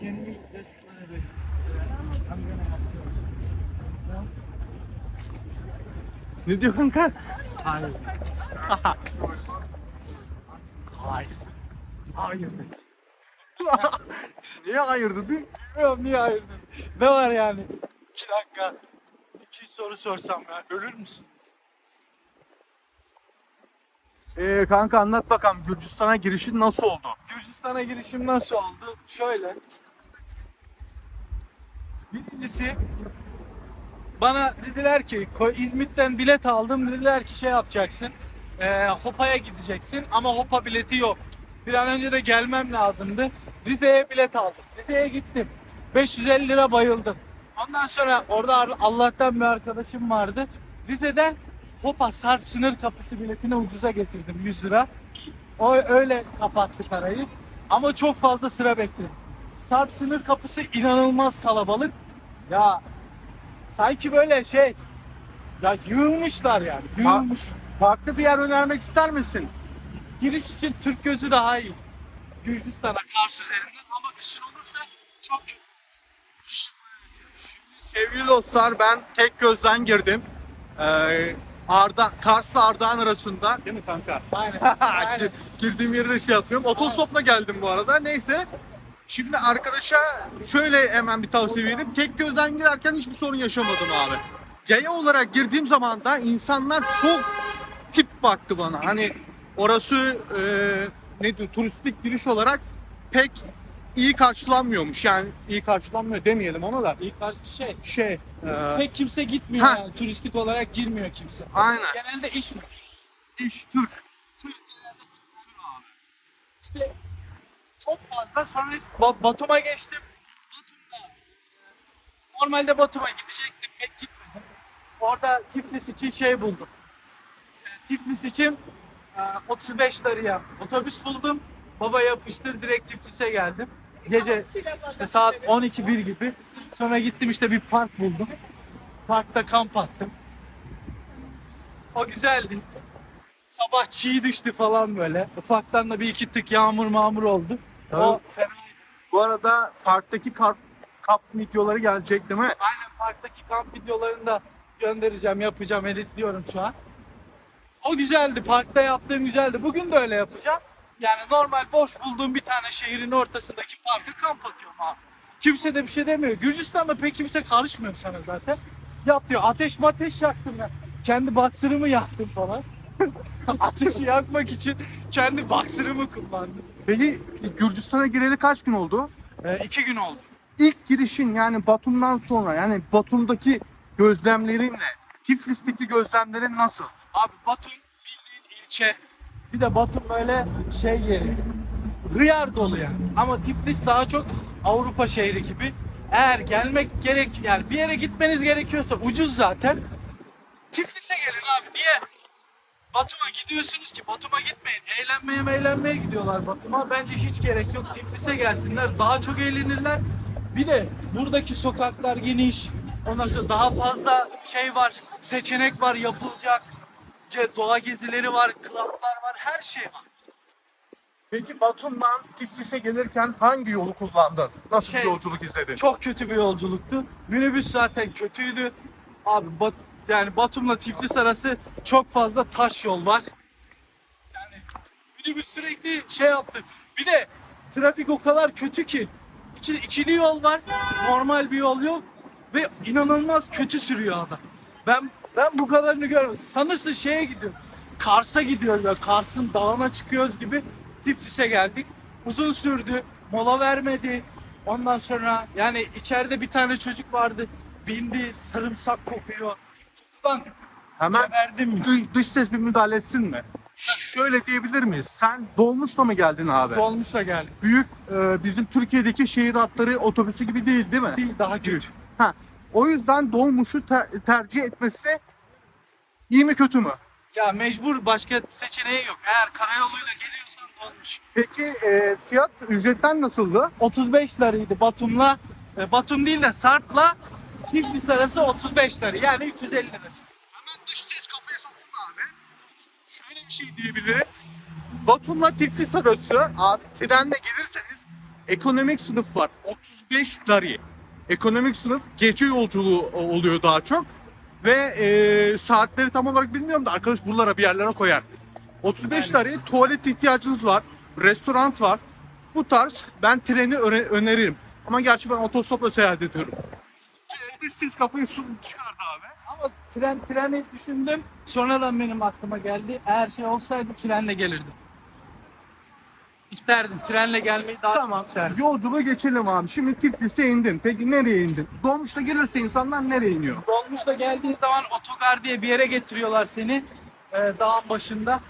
Can we just uh, I'm gonna ask you. No? Ne diyor kanka? Hayır. Hayır. Hayır. Niye hayır? Bilmiyorum niye hayır dedim. Ne var yani? İki dakika. İki soru sorsam ya. Ölür müsün? Ee, kanka anlat bakalım Gürcistan'a girişin nasıl oldu? Gürcistan'a girişim nasıl oldu? Şöyle. Birincisi bana dediler ki İzmit'ten bilet aldım. Dediler ki şey yapacaksın. E, Hopa'ya gideceksin ama Hopa bileti yok. Bir an önce de gelmem lazımdı. Rize'ye bilet aldım. Rize'ye gittim. 550 lira bayıldım. Ondan sonra orada Allah'tan bir arkadaşım vardı. Rize'den Hopa Sarp sınır kapısı biletini ucuza getirdim 100 lira. O öyle kapattı parayı. Ama çok fazla sıra bekledim. Sarp sınır kapısı inanılmaz kalabalık. Ya sanki böyle şey ya yığılmışlar yani. Yığılmış. Farklı bir yer önermek ister misin? Giriş için Türk gözü daha iyi. Gürcistan'a Kars üzerinden ama kışın olursa çok kötü. Sevgili dostlar ben tek gözden girdim. Ee, Arda, Kars'la Ardahan arasında değil mi kanka? Aynen. Aynen. Girdiğim yerde şey yapıyorum. Otostopla geldim bu arada. Neyse. Şimdi arkadaşa şöyle hemen bir tavsiye vereyim. Tek gözden girerken hiçbir sorun yaşamadım abi. Yaya olarak girdiğim zaman da insanlar çok tip baktı bana. Hani orası e, ne diyor turistik giriş olarak pek iyi karşılanmıyormuş. Yani iyi karşılanmıyor demeyelim ona da. İlk karşı şey Şey, e, pek kimse gitmiyor Ha. yani. Turistik olarak girmiyor kimse. aynen. Genelde iş mi? İş tür. Tür genelde tür abi. İşte çok fazla sonra Ba- Batum'a geçtim. Batum'da e, normalde Batum'a gidecektim pek gitmedim. Orada Tiflis için şey buldum. E, Tiflis için e, 35 liraya otobüs buldum. Baba yapıştır direkt Tiflis'e geldim. Gece işte saat 12-1 gibi. Sonra gittim işte bir park buldum. Parkta kamp attım. O güzeldi. Sabah çiğ düştü falan böyle. Ufaktan da bir iki tık yağmur mağmur oldu. O fena. Bu arada parktaki kap, kap videoları gelecek değil mi? Aynen parktaki kamp videolarını da göndereceğim, yapacağım, editliyorum şu an. O güzeldi, parkta yaptığım güzeldi. Bugün de öyle yapacağım. Yani normal boş bulduğum bir tane şehrin ortasındaki parka kamp atıyorum abi. Kimse de bir şey demiyor. Gürcistan'da pek kimse karışmıyor sana zaten. Yap diyor. Ateş mateş yaktım ya. Kendi baksırımı yaktım falan. Ateşi yakmak için kendi baksırımı kullandım. Peki Gürcistan'a gireli kaç gün oldu? Ee, iki gün oldu. İlk girişin yani Batum'dan sonra yani Batum'daki gözlemlerin ne? Tiflis'teki gözlemlerin nasıl? Abi Batum bildiğin ilçe. Bir de Batum böyle şey yeri. Hıyar dolu yani. Ama Tiflis daha çok Avrupa şehri gibi. Eğer gelmek gerek yani bir yere gitmeniz gerekiyorsa ucuz zaten. Tiflis'e gelin abi. Batum'a gidiyorsunuz ki Batum'a gitmeyin. Eğlenmeye eğlenmeye gidiyorlar Batum'a. Bence hiç gerek yok. Tiflis'e gelsinler. Daha çok eğlenirler. Bir de buradaki sokaklar geniş. Ondan sonra daha fazla şey var. Seçenek var yapılacak. Doğa gezileri var, klaplar var, her şey var. Peki Batum'dan Tiflis'e gelirken hangi yolu kullandın? Nasıl Şey- bir yolculuk izledin? Çok kötü bir yolculuktu. Minibüs zaten kötüydü. Abi Bat yani Batum'la Tiflis arası çok fazla taş yol var. Yani minibüs sürekli şey yaptı. Bir de trafik o kadar kötü ki. İki, ikili yol var. Normal bir yol yok. Ve inanılmaz kötü sürüyor adam. Ben ben bu kadarını görmedim. Sanırsın şeye gidiyor. Kars'a gidiyor ya. Kars'ın dağına çıkıyoruz gibi Tiflis'e geldik. Uzun sürdü. Mola vermedi. Ondan sonra yani içeride bir tane çocuk vardı. Bindi sarımsak kokuyor. Ulan Hemen geberdim ya. dış, ses bir müdahale etsin mi? Şöyle diyebilir miyiz? Sen dolmuşla mı geldin abi? Dolmuşla geldik. Büyük e, bizim Türkiye'deki şehir hatları otobüsü gibi değil değil mi? Değil daha kötü. Ha. O yüzden dolmuşu ter- tercih etmesi iyi mi kötü mü? Ya mecbur başka seçeneği yok. Eğer karayoluyla geliyorsan dolmuş. Peki e, fiyat ücretten nasıldı? 35 liraydı Batum'la. e, Batum değil de Sarp'la Tiflis arası 35 lira. Yani 350 lira. Hemen dış ses kafaya soksun abi. Şöyle bir şey diyebilirim. Batum'la Tiflis arası abi trenle gelirseniz Ekonomik sınıf var. 35 lari. Ekonomik sınıf gece yolculuğu oluyor daha çok. Ve e, saatleri tam olarak bilmiyorum da arkadaş buralara bir yerlere koyar. 35 Yani. lari tuvalet ihtiyacınız var. Restoran var. Bu tarz ben treni öne- öneririm. Ama gerçi ben otostopla seyahat ediyorum. Siz kafayı su çıkardı abi. Ama tren treni düşündüm. Sonradan benim aklıma geldi. Eğer şey olsaydı trenle gelirdim. İsterdim. Trenle gelmeyi daha Tamam. çok isterdim. Yolculuğa geçelim abi. Şimdi Tiflis'e indin. Peki nereye indin? Dolmuşta gelirse insanlar nereye iniyor? Dolmuşla geldiğin zaman otogar diye bir yere getiriyorlar seni. e, dağın başında.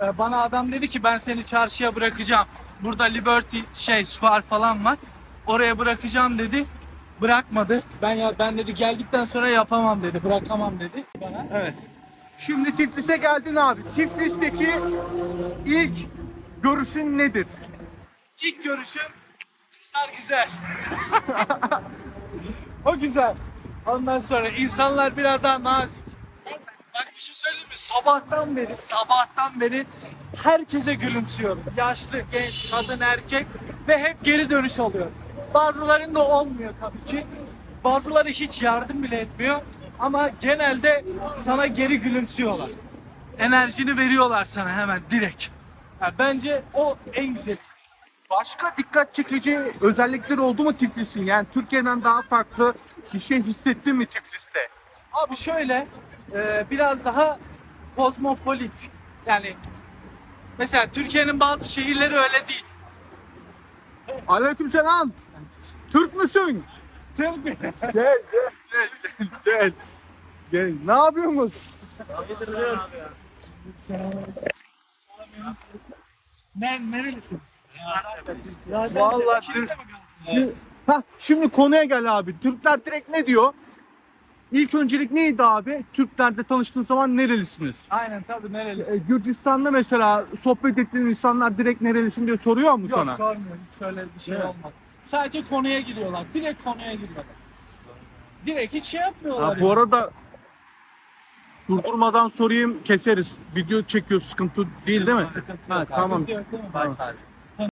E, bana adam dedi ki ben seni çarşıya bırakacağım. Burada Liberty şey Square falan var. Oraya bırakacağım dedi. Bırakmadı. Ben ya ben dedi geldikten sonra yapamam dedi. Bırakamam dedi bana. Evet. Şimdi Tiflis'e geldin abi. Tiflis'teki ilk görüşün nedir? İlk görüşüm kızlar güzel. o güzel. Ondan sonra insanlar biraz daha nazik. Bak bir şey söyleyeyim mi? Sabahtan beri, sabahtan beri herkese gülümsüyorum. Yaşlı, genç, kadın, erkek ve hep geri dönüş oluyor. Bazılarında olmuyor tabii ki. Bazıları hiç yardım bile etmiyor. Ama genelde sana geri gülümsüyorlar. Enerjini veriyorlar sana hemen direkt. Ya bence o en güzeli. Başka dikkat çekici özellikleri oldu mu Tiflis'in? Yani Türkiye'den daha farklı bir şey hissettin mi Tiflis'te? Abi şöyle e, biraz daha kozmopolit. Yani mesela Türkiye'nin bazı şehirleri öyle değil. Aleykümselam. Türk müsün? Türk mü? Gel gel gel gel gel. Gel. Ne yapıyorsunuz? Ne, nerelisiniz? Vallahi Türk-? Şimdi, hah, şimdi konuya gel abi. Türkler direkt ne diyor? İlk öncelik neydi abi? Türklerle tanıştığın zaman nerelisiniz? Aynen tabii E, nerelisin? Gürcistan'da mesela sohbet ettiğin insanlar direkt nerelisin diye soruyor mu Yok sana? sormuyor. Hiç öyle bir şey olmadı. Sadece konuya giriyorlar. Direkt konuya giriyorlar. Direkt hiç şey yapmıyorlar. Ha, bu yani. arada durdurmadan sorayım keseriz. Video çekiyor sıkıntı değil değil mi? Sıkıntı Ha, yok. tamam. Sıkıntı yok değil mi? Tamam. Başlarsın.